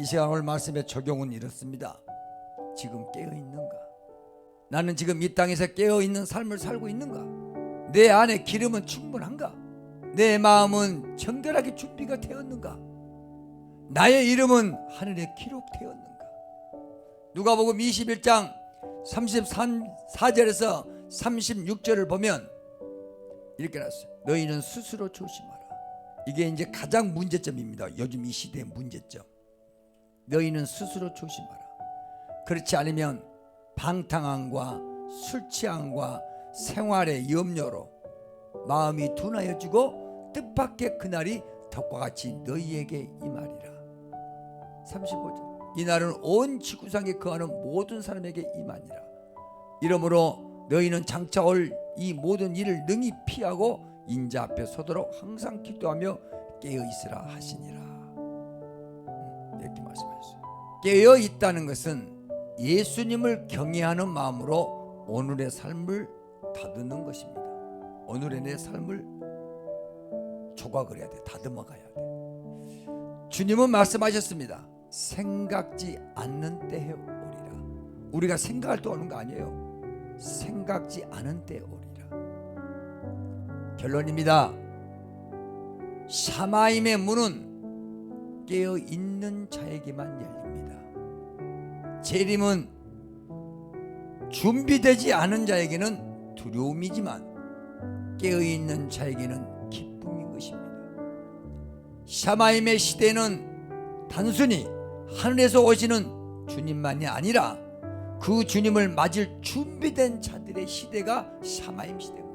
이 시간 오늘 말씀의 적용은 이렇습니다. 지금 깨어 있는가? 나는 지금 이 땅에서 깨어 있는 삶을 살고 있는가? 내 안에 기름은 충분한가? 내 마음은 정결하게 준비가 되었는가? 나의 이름은 하늘에 기록되었는가? 누가복음 21장 34절에서 36절을 보면 이렇게 나왔어요. 너희는 스스로 조심하라. 이게 이제 가장 문제점입니다. 요즘 이 시대의 문제점. 너희는 스스로 조심하라. 그렇지 않으면 방탕함과 술 취함과 생활의 염려로 마음이 둔하여지고 뜻밖의 그날이 덕과 같이 너희에게 임하리라. 35절. 이날은 온 지구상에 거하는 모든 사람에게 임하니라. 이러므로 너희는 장차 올 이 모든 일을 능히 피하고 인자 앞에 서도록 항상 기도하며 깨어 있으라 하시니라. 음, 이렇게 말씀하셨어요. 깨어 있다는 것은 예수님을 경외하는 마음으로 오늘의 삶을 다듬는 것입니다. 오늘의 내 삶을 조각을 해야 돼. 다듬어 가야 돼. 주님은 말씀하셨습니다. 생각지 않는 때에 오리라. 우리가 생각할 때 오는 거 아니에요. 생각지 않은 때에 오리라. 결론입니다. 샤마임의 문은 깨어 있는 자에게만 열립니다. 재림은 준비되지 않은 자에게는 두려움이지만 깨어 있는 자에게는 기쁨인 것입니다. 샤마임의 시대는 단순히 하늘에서 오시는 주님만이 아니라 그 주님을 맞을 준비된 자들의 시대가 샤마임 시대입니다.